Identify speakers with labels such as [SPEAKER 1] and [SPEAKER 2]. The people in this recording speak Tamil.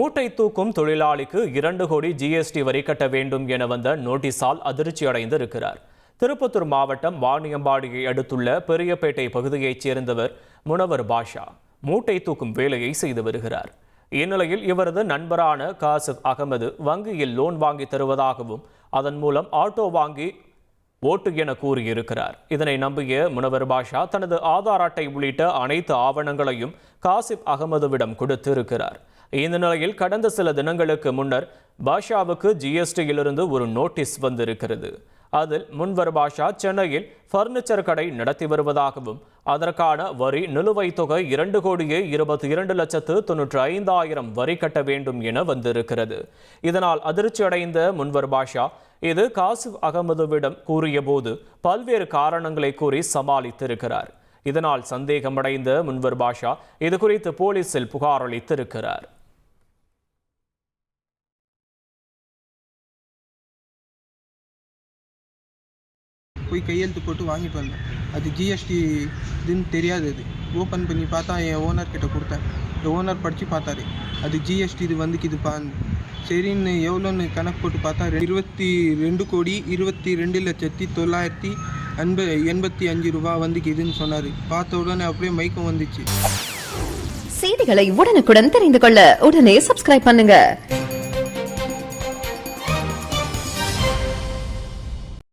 [SPEAKER 1] மூட்டை தூக்கும் தொழிலாளிக்கு இரண்டு கோடி ஜிஎஸ்டி வரி கட்ட வேண்டும் என வந்த நோட்டீஸால் அதிர்ச்சி திருப்பத்தூர் மாவட்டம் வாணியம்பாடியை அடுத்துள்ள பெரியப்பேட்டை பகுதியைச் சேர்ந்தவர் முனவர் பாஷா மூட்டை தூக்கும் வேலையை செய்து வருகிறார். இந்நிலையில் இவரது நண்பரான காசிப் அகமது வங்கியில் லோன் வாங்கி தருவதாகவும் அதன் மூலம் ஆட்டோ வாங்கி ஓட்டு என கூறியிருக்கிறார். இதனை நம்பிய முனவர் பாஷா தனது ஆதார் அட்டை உள்ளிட்ட அனைத்து ஆவணங்களையும் காசிப் அகமதுவிடம் கொடுத்திருக்கிறார். இந்த நிலையில் கடந்த சில தினங்களுக்கு முன்னர் பாஷாவுக்கு ஜிஎஸ்டியிலிருந்து ஒரு நோட்டீஸ் வந்திருக்கிறது. அதில் முன்வர் பாஷா சென்னையில் பர்னிச்சர் கடை நடத்தி வருவதாகவும் அதற்கான வரி நிலுவைத் தொகை இரண்டு கோடியே இருபத்தி இரண்டு லட்சத்து தொன்னூற்றி ஐந்தாயிரம் வரி கட்ட வேண்டும் என வந்திருக்கிறது. இதனால் அதிர்ச்சி அடைந்த முன்வர் பாஷா இது காசிப் அகமதுவிடம் கூறியபோது பல்வேறு காரணங்களை கூறி சமாளித்திருக்கிறார். இதனால் சந்தேகமடைந்த முன்வர் பாஷா இது குறித்து போலீசில் புகார் அளித்திருக்கிறார்.
[SPEAKER 2] போய் கையெழுத்து போட்டு வாங்கிட்டு வந்தேன். அது ஜிஎஸ்டி இதுன்னு தெரியாது அது. ஓப்பன் பண்ணி பார்த்தா என் ஓனர் கிட்ட கொடுத்தேன். இந்த ஓனர் படித்து பார்த்தாரு. அது ஜிஎஸ்டி இது வந்துக்குதுப்பான்னு சரின்னு எவ்வளோன்னு கணக்கு போட்டு பார்த்தா இருபத்தி ரெண்டு கோடி இருபத்தி ரெண்டு லட்சத்தி தொள்ளாயிரத்தி அன்ப எண்பத்தி அஞ்சு ரூபா வந்துக்குதுன்னு சொன்னார். பார்த்த உடனே அப்படியே மயக்கம் வந்துச்சு.
[SPEAKER 3] செய்திகளை உடனுக்குடன் தெரிந்து கொள்ள உடனே சப்ஸ்கிரைப் பண்ணுங்க.